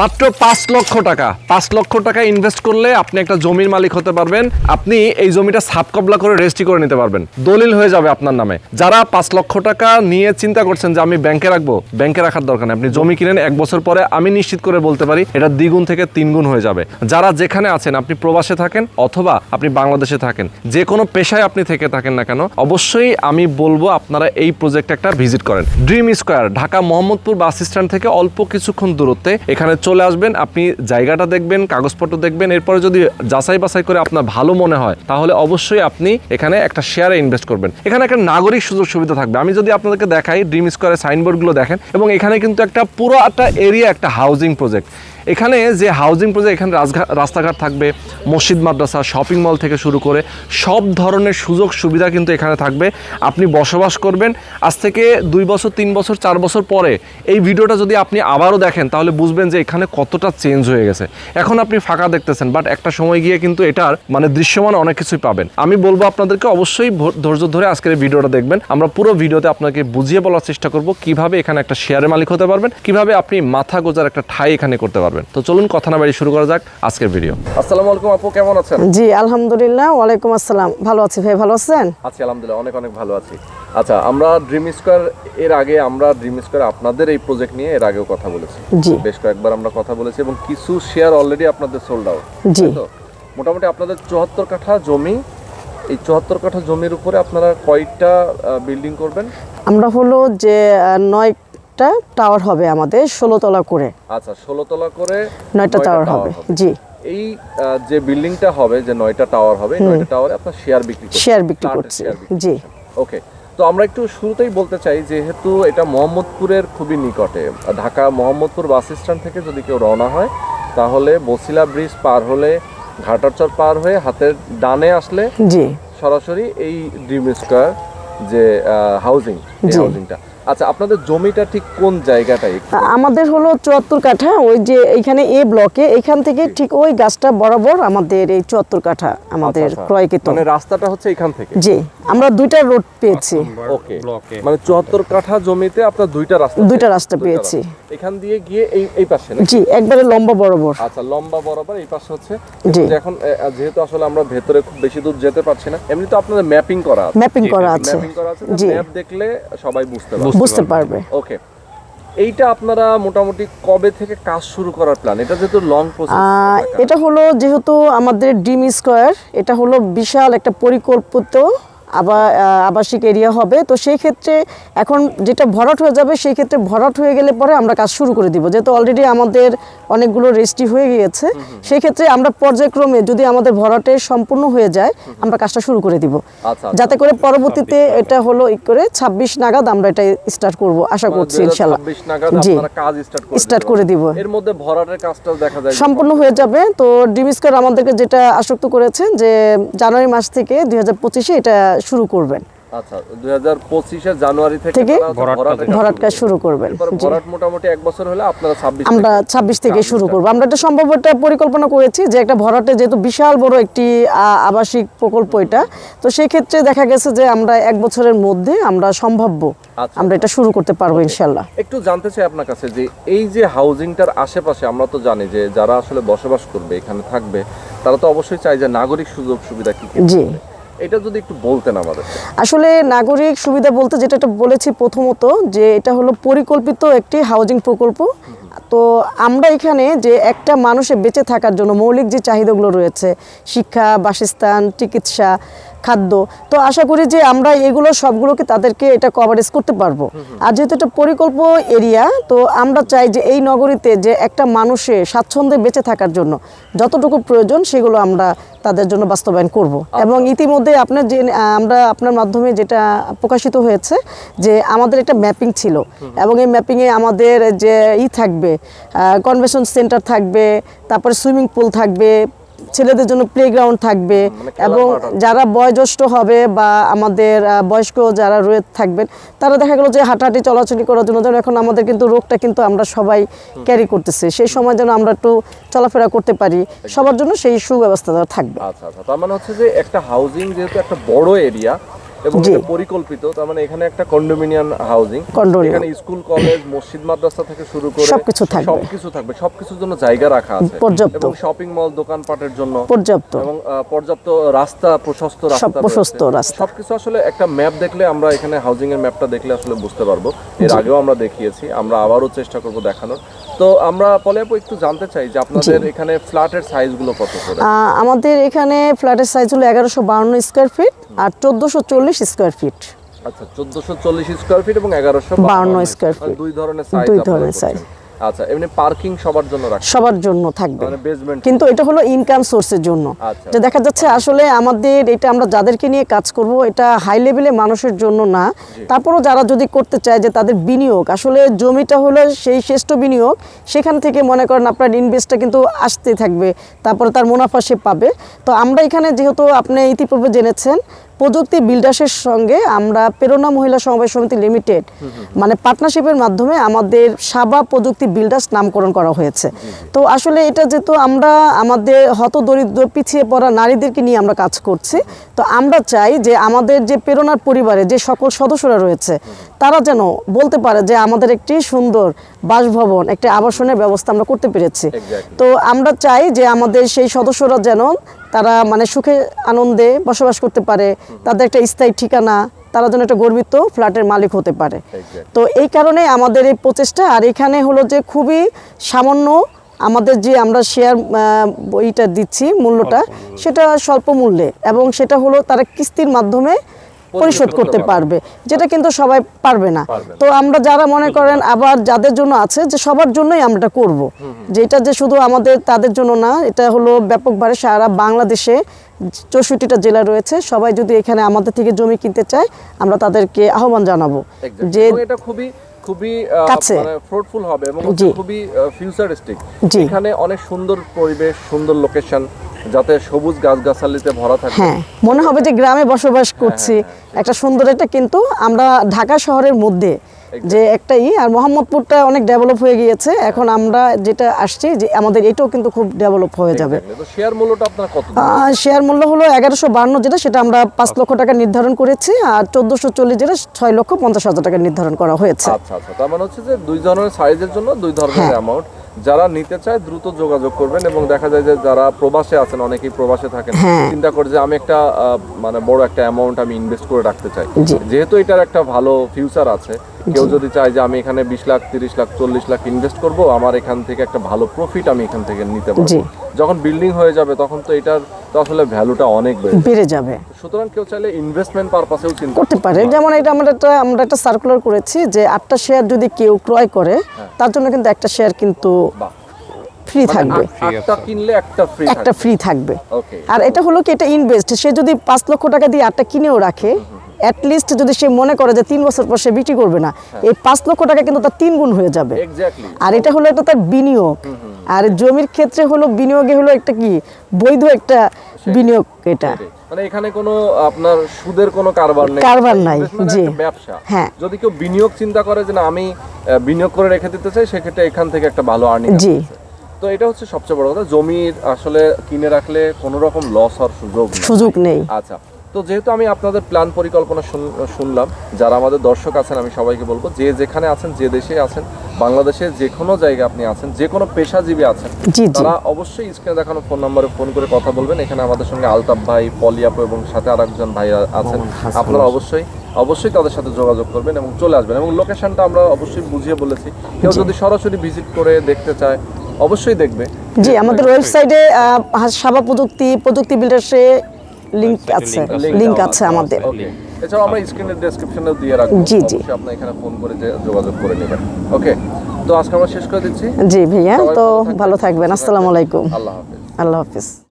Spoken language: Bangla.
মাত্র পাঁচ লক্ষ টাকা। পাঁচ লক্ষ টাকা ইনভেস্ট করলে আপনি একটা জমির মালিক হতে পারবেন। আপনি এই জমিটা সাব কবলা করে রেজিস্ট্রি করে নিতে পারবেন। দলিল হয়ে যাবে আপনার নামে। যারা পাঁচ লক্ষ টাকা নিয়ে চিন্তা করছেন যে আমি ব্যাংকে রাখব ব্যাংকে রাখার দরকার নেই। আপনি জমি কিনেন, এক বছর পরে আমি নিশ্চিত করে বলতে পারি, এটা দ্বিগুণ থেকে তিনগুণ হয়ে যাবে। যারা যেখানে আছেন, আপনি প্রবাসে থাকেন অথবা আপনি বাংলাদেশে থাকেন, যে কোনো পেশায় আপনি থেকে থাকেন না কেন, অবশ্যই আমি বলব আপনারা এই প্রজেক্ট একটা ভিজিট করেন। Dream square Dhaka Mohammadpur bus stand থেকে অল্প কিছুক্ষণ দূরত্বে এখানে চলে আসবেন, আপনি জায়গাটা দেখবেন, কাগজপত্র দেখবেন, এরপরে যদি যাচাই বাছাই করে আপনার ভালো মনে হয়, তাহলে অবশ্যই আপনি এখানে একটা শেয়ারে ইনভেস্ট করবেন। এখানে একটা নাগরিক সুযোগ সুবিধা থাকবে। আমি যদি আপনাদেরকে দেখাই ড্রিম স্কোয়ারের সাইনবোর্ডগুলো দেখেন, এবং এখানে কিন্তু একটা পুরো একটা এরিয়া একটা হাউজিং প্রজেক্ট এখানে যে হাউজিং প্রজেক্ট এখানে রাস্তাঘাট থাকবে, মসজিদ, মাদ্রাসা শপিং মল থেকে শুরু করে সব ধরনের সুযোগ সুবিধা কিন্তু এখানে থাকবে। আপনি বসবাস করবেন, আজ থেকে দুই বছর, তিন বছর, চার বছর পরে এই ভিডিওটা যদি আপনি আবারও দেখেন, তাহলে বুঝবেন যে এখানে কতটা চেঞ্জ হয়ে গেছে। এখন আপনি ফাঁকা দেখতেছেন বাট একটা সময় গিয়ে কিন্তু এটার মানে দৃশ্যমান অনেক কিছুই পাবেন। আমি বলব আপনাদেরকে অবশ্যই ধৈর্য ধরে আজকের এই ভিডিওটা দেখবেন। আমরা পুরো ভিডিওতে আপনাকে বুঝিয়ে বলার চেষ্টা করব কীভাবে এখানে একটা শেয়ারের মালিক হতে পারবেন, কীভাবে আপনি মাথা গোজার একটা ঠাই এখানে করতে পারবেন। তো চলুন কথা না বাড়ি শুরু করা যাক আজকের ভিডিও আসসালামু আলাইকুম আপু কেমন আছেন? জি আলহামদুলিল্লাহ ওয়ালাইকুম আসসালাম। ভালো আছি ভাই ভালো আছেন? আছি আলহামদুলিল্লাহ অনেক অনেক ভালো আছি। আচ্ছা আমরা ড্রিম স্কোয়ার এর আগে আমরা ড্রিম স্কোয়ার আপনাদের এই প্রজেক্ট নিয়ে এর আগেও কথা বলেছি। জি। বেশ কয়েকবার আমরা কথা বলেছি এবং কিছু শেয়ার অলরেডি আপনাদের সোল্ড আউট জি। মোটামুটি আপনাদের চুয়াত্তর কাঠা জমি এই চুয়াত্তর কাঠা জমির উপরে আপনারা কয়টা বিল্ডিং করবেন? আমরা হলো যে আহ, নয়টা টাওয়ার হবে আমাদের ষোলো তলা করে। আচ্ছা ষোলো তলা করে নয়টা টাওয়ার হবে জি। এই যে বিল্ডিংটা হবে যে নয়টা টাওয়ার হবে নয়টা টাওয়ারে আপনার শেয়ার বিক্রি করছেন শেয়ার বিক্রি করছি জি। ওকে তো আমরা একটু শুরুতেই বলতে চাই যেহেতু এটা মোহাম্মদপুরের খুবই নিকটে ঢাকা মোহাম্মদপুর বাস স্ট্যান্ড থেকে যদি কেউ রওনা হয় তাহলে বসিলা ব্রিজ পার হলে ঘাটারচর পার হয়ে হাতের ডানে আসলে জি। সরাসরি এই ড্রিম স্কোয়ার যে হাউজিং। হাউজিংটা আচ্ছা আপনাদের জমিটা ঠিক কোন জায়গাটায় আমাদের হলো চুয়াত্তর কাঠা ওই যে এইখানে এ ব্লকে এখান থেকে ঠিক ওই গাছটা বরাবর আমাদের এই চুয়াত্তর কাঠা আমাদের আচ্ছা, আচ্ছা। ক্রয়কৃত মানে রাস্তাটা হচ্ছে এখান থেকে? জি আমরা দুইটা রোড পেয়েছি। ওকে মানে চুয়াত্তর কাঠা জমিতে আপনার দুইটা রাস্তা দুইটা রাস্তা পেয়েছি। এখান দিয়ে গিয়ে এই এই পাশে জি একবারে লম্বা বরাবর। আচ্ছা লম্বা বরাবর এই পাশে হচ্ছে। জি। এখন যেহেতু আসলে আমরা ভেতরে খুব বেশি দূর যেতে পারছি না এমনি তো আপনাদের ম্যাপিং করা আছে। ম্যাপিং করা আছে। ম্যাপিং করা আছে। জি। ম্যাপ দেখলে সবাই বুঝতে পারবে। বুঝতে পারবে। ওকে এইটা আপনারা মোটামুটি কবে থেকে কাজ শুরু করার প্ল্যান এটা যেহেতু লং প্রসেস এটা হলো যেহেতু আমাদের ডিম স্কোয়ার এটা হলো বিশাল একটা পরিকল্পিত আবার আবাসিক এরিয়া হবে। তো সেই ক্ষেত্রে এখন যেটা ভরাট হয়ে যাবে সেই ক্ষেত্রে ভরাট হয়ে গেলে পরে আমরা কাজ শুরু করে দিব। যেহেতু অলরেডি আমাদের অনেকগুলো রেজিস্ট্রি হয়ে গিয়েছে সেই ক্ষেত্রে আমরা পর্যায়ক্রমে যদি আমাদের ভরাটে সম্পূর্ণ হয়ে যায় আমরা কাজটা শুরু করে দিব। আচ্ছা যাতে করে পরবর্তীতে এটা হলো ই করে ছাব্বিশ নাগাদ আমরা এটা স্টার্ট করব আশা করছি ইনশাল্লাহ। জি। স্টার্ট করে দিব। এর মধ্যে ভরাটের কাজটাও দেখা যায়। সম্পূর্ণ হয়ে যাবে। তো ডিমিস্কার আমাদেরকে যেটা আসক্ত করেছে যে জানুয়ারি মাস থেকে দুই হাজার পঁচিশে এটা শুরু করবেন। আচ্ছা 2025 জানুয়ারি থেকে থেকে তারা হচ্ছে ভরাটের কাজ ভরাট কাজ শুরু করবেন ভরাট মোটামুটি এক বছর হলে আপনারা 26 আমরা থেকে ছাব্বিশ থেকে শুরু start আমরা একটা সম্ভব একটা পরিকল্পনা করেছি যে একটা ভরাটে যেহেতু বিশাল বড় একটি আবাসিক প্রকল্প এটা তো সেই ক্ষেত্রে দেখা গেছে যে আমরা এক বছরের মধ্যে আমরা সম্ভাব্য আচ্ছা, আমরা এটা শুরু করতে পারব ইনশাল্লাহ একটু জানতে চাই আপনার কাছে যে এই যে হাউজিংটার আশেপাশে আমরা তো জানি যে যারা আসলে বসবাস করবে এখানে থাকবে তারা তো অবশ্যই চাই যে নাগরিক সুযোগ সুবিধা কি কি জি। এটা যদি একটু বলতেন আমাদের। আসলে নাগরিক সুবিধা বলতে যেটা বলেছি প্রথমত, যে এটা হলো পরিকল্পিত একটি হাউজিং প্রকল্প। তো আমরা এখানে যে একটা মানুষের বেঁচে থাকার জন্য মৌলিক যে চাহিদাগুলো রয়েছে, শিক্ষা, বাসস্থান, চিকিৎসা খাদ্য। তো আশা করি যে আমরা এগুলো সবগুলোকে তাদেরকে এটা কভারেজ করতে পারব। আর যেহেতু এটা পরিকল্প এরিয়া, তো আমরা চাই যে এই নগরীতে যে একটা মানুষের স্বাচ্ছন্দ্যে বেঁচে থাকার জন্য যতটুকু প্রয়োজন সেগুলো আমরা তাদের জন্য বাস্তবায়ন করব। এবং ইতিমধ্যে আপনার যে, আমরা আপনার মাধ্যমে যেটা প্রকাশিত হয়েছে যে আমাদের একটা ম্যাপিং ছিল। এবং এই ম্যাপিংয়ে আমাদের যে ই থাকবে কনভেনশন সেন্টার থাকবে, তারপরে সুইমিং পুল থাকবে ছেলেদের জন্য প্লেগ্রাউন্ড থাকবে মানে এবং যারা বয়োজ্যেষ্ঠ হবে বা আমাদের বয়স্ক যারা রয়ে থাকবেন তারা দেখা গেলো যে হাঁটাহাঁটি চলাচলি করার জন্য যেন এখন আমাদের কিন্তু রোগটা কিন্তু আমরা সবাই ক্যারি করতেছে। সেই সময় যেন আমরা একটু চলাফেরা করতে পারি সবার জন্য সেই সুব্যবস্থা থাকবে। আচ্ছা আচ্ছা। তার মানে হচ্ছে যে একটা হাউজিং যেহেতু একটা বড় এরিয়া এবং পরিকল্পিত তার মানে এখানে একটা কন্ডোমিনিয়াম হাউজিং। এখানে স্কুল কলেজ মসজিদ মাদ্রাসা থেকে শুরু করে সবকিছু থাকবে। সবকিছু থাকবে সবকিছুর জন্য জায়গা রাখা আছে। পর্যাপ্ত। এবং শপিং মল দোকানপাটের জন্য। পর্যাপ্ত। এবং পর্যাপ্ত রাস্তা প্রশস্ত রাস্তা প্রশস্ত রাস্তা। সবকিছু আসলে একটা ম্যাপ দেখলে আমরা এখানে হাউজিং এর ম্যাপটা দেখলে আসলে বুঝতে পারব। এর আগেও আমরা দেখিয়েছি আমরা আবারও চেষ্টা করব দেখানোর। তো আমরা পলে একটু জানতে চাই যে আপনাদের এখানে ফ্ল্যাটের সাইজগুলো কত করে? আমাদের এখানে ফ্ল্যাটের সাইজ হলো এগারোশো বাউন্ন স্কোয়ার ফিট আর চোদ্দোশো চল্লিশ স্কোয়ার ফিট আচ্ছা চোদ্দশো চল্লিশ স্কোয়ার ফিট এবং এগারোশো বাউন্ন square feet। দুই ধরনের সাইজ দুই ধরনের size। আচ্ছা এমনি পার্কিং সবার জন্য সবার জন্য থাকবে। মানে কিন্তু এটা হলো ইনকাম সোর্সের জন্য। আচ্ছা। যে দেখা যাচ্ছে আসলে আমাদের এটা আমরা যাদেরকে নিয়ে কাজ করব এটা হাই লেভেলে মানুষের জন্য না। তারপরও যারা যদি করতে চায় যে তাদের বিনিয়োগ আসলে জমিটা হলো সেই শ্রেষ্ঠ বিনিয়োগ সেখান থেকে মনে করেন আপনার ইনভেস্টটা কিন্তু আসতে থাকবে তারপরে তার মুনাফা সে পাবে। তো আমরা এখানে যেহেতু আপনি ইতিপূর্বে জেনেছেন প্রযুক্তি বিল্ডার্সের সঙ্গে আমরা প্রেরণা মহিলা সমবায় সমিতি লিমিটেড মানে পার্টনারশিপের মাধ্যমে আমাদের সাবা প্রযুক্তি বিল্ডার্স নামকরণ করা হয়েছে। তো আসলে এটা যেহেতু আমরা আমাদের হত দরিদ্র পিছিয়ে পড়া নারীদেরকে নিয়ে আমরা কাজ করছি তো আমরা চাই যে আমাদের যে প্রেরণার পরিবারে যে সকল সদস্যরা রয়েছে তারা যেন বলতে পারে যে আমাদের একটি সুন্দর বাসভবন একটি আবাসনের ব্যবস্থা আমরা করতে পেরেছি। তো আমরা চাই যে আমাদের সেই সদস্যরা যেন তারা মানে সুখে আনন্দে বসবাস করতে পারে তাদের একটা স্থায়ী ঠিকানা তারা যেন একটা গর্বিত ফ্ল্যাটের মালিক হতে পারে। তো এই কারণে আমাদের এই প্রচেষ্টা আর এখানে হলো যে খুবই সামান্য আমাদের যে আমরা শেয়ার বইটা দিচ্ছি মূল্যটা সেটা স্বল্প মূল্যে এবং সেটা হলো তারা কিস্তির মাধ্যমে পরিশোধ করতে পারবে। যেটা কিন্তু সবাই পারবে না। তো আমরা যারা মনে করেন আবার যাদের জন্য আছে যে সবার জন্যই আমরা করব। যেটা যে শুধু আমাদের তাদের জন্য না এটা হলো ব্যাপকভাবে সারা বাংলাদেশে চৌষট্টিটা জেলা রয়েছে। সবাই যদি এখানে আমাদের থেকে জমি কিনতে চায় আমরা তাদেরকে আহ্বান জানাব যে এটা খুবই খুবই মানে ফ্রুটফুল হবে এবং খুবই ফিউচারিস্টিক এখানে অনেক সুন্দর পরিবেশ সুন্দর লোকেশন যাতে সবুজ গাছগাছালিতে ভরা থাকে। হ্যাঁ মনে হবে যে গ্রামে বসবাস করছি। একটা সুন্দর একটা কিন্তু আমরা ঢাকা শহরের মধ্যে যে একটাই আর মোহাম্মদপুরটা অনেক ডেভেলপ হয়ে গিয়েছে। এখন আমরা যেটা আসছি যে আমাদের এটাও কিন্তু খুব ডেভেলপ হয়ে যাবে। শেয়ার মূল্যটা আপনার কত শেয়ার মূল্য হলো এগারোশো বান্ন যেটা সেটা আমরা পাঁচ লক্ষ টাকা নির্ধারণ করেছি আর চোদ্দোশো চল্লিশ যেটা ছয় লক্ষ পঞ্চাশ হাজার টাকা নির্ধারণ করা হয়েছে। আচ্ছা আচ্ছা। তার মানে হচ্ছে যে দুই ধরনের সাইজের জন্য দুই ধরনের হ্যাঁ। অ্যামাউন্ট যারা নিতে চায় দ্রুত যোগাযোগ করবেন এবং দেখা যায় যে যারা প্রবাসে আছেন অনেকেই প্রবাসে থাকেন হ্যাঁ। চিন্তা করে যে আমি একটা মানে বড় একটা অ্যামাউন্ট আমি ইনভেস্ট করে রাখতে চাই। যেহেতু এটার একটা ভালো ফিউচার আছে কেউ যদি চায় যে আমি এখানে বিশ লাখ তিরিশ লাখ চল্লিশ লাখ ইনভেস্ট করব আমার এখান থেকে একটা ভালো প্রফিট আমি এখান থেকে নিতে পারব। যখন বিল্ডিং হয়ে যাবে তখন তো এটার তো আসলে ভ্যালুটা অনেক বেড়ে যাবে। সুতরাং কেউ চাইলে ইনভেস্টমেন্ট পারপাসেও চিন্তা করতে পারে। যেমন এটা আমরা একটা আমরা একটা সার্কুলার করেছি যে আটটা শেয়ার যদি কেউ ক্রয় করে তার জন্য কিন্তু একটা শেয়ার কিন্তু ফ্রি থাকবে। আট- আটটা কিনলে একটা ফ্রি একটা ফ্রি থাকবে। আর এটা হলো কি এটা ইনভেস্ট সে যদি পাঁচ লক্ষ টাকা দিয়ে আটটা কিনেও রাখে অ্যাটলিস্ট যদি সে মনে করে যে তিন বছর পর সে বিক্রি করবে না এই পাঁচ লক্ষ টাকা কিন্তু তার তিন গুণ হয়ে যাবে। আর এটা হলো একটা তার বিনিয়োগ। আর জমির ক্ষেত্রে হলো বিনিয়োগে হলো একটা কি বৈধ একটা বিনিয়োগ এটা। মানে এখানে কোনো আপনার সুদের কোনো কারবার নেই। কারবার নাই, জি। ব্যবসা। হ্যাঁ। যদি কেউ বিনিয়োগ চিন্তা করে যে না আমি বিনিয়োগ করে রেখে দিতে চাই সেক্ষেত্রে এখান থেকে একটা ভালো আর্নিং জি। তো এটা হচ্ছে সবচেয়ে বড় কথা। জমির আসলে কিনে রাখলে কোনো রকম লস হওয়ার সুযোগ সুযোগ নেই। আচ্ছা। তো যেহেতু আমি আপনাদের প্ল্যান পরিকল্পনা শুনলাম যারা আমাদের দর্শক আছেন আমি সবাইকে বলব যে যেখানে আছেন যে দেশে আছেন বাংলাদেশের যে কোনো জায়গায় আপনি আছেন যে কোনো পেশাজীবী আছেন তারা অবশ্যই স্ক্রিনে দেখানো ফোন নম্বরে ফোন করে কথা বলবেন। এখানে আমাদের সঙ্গে আলতাফ ভাই পলিয়াপু এবং সাথে আর একজন ভাই আছেন। আপনারা অবশ্যই অবশ্যই তাদের সাথে যোগাযোগ করবেন এবং চলে আসবেন এবং লোকেশনটা আমরা অবশ্যই বুঝিয়ে বলেছি। কেউ যদি সরাসরি ভিজিট করে দেখতে চায় অবশ্যই দেখবে। জি আমাদের ওয়েবসাইটে সাবা প্রযুক্তি প্রযুক্তি বিল্ডার্সে লিংক আছে লিংক আছে আমাদের। ওকে এছাড়াও আমরা স্ক্রিনের ডেসক্রিপশনে দিয়ে রাখব জি, জি। আপনি এখানে ফোন করে যোগাযোগ করে নেবেন। ওকে তো আজকে আমরা শেষ করে দিচ্ছি। জি ভাইয়া তো ভালো থাকবেন। আসসালামু আলাইকুম। আল্লাহ হাফেজ। আল্লাহ হাফিজ।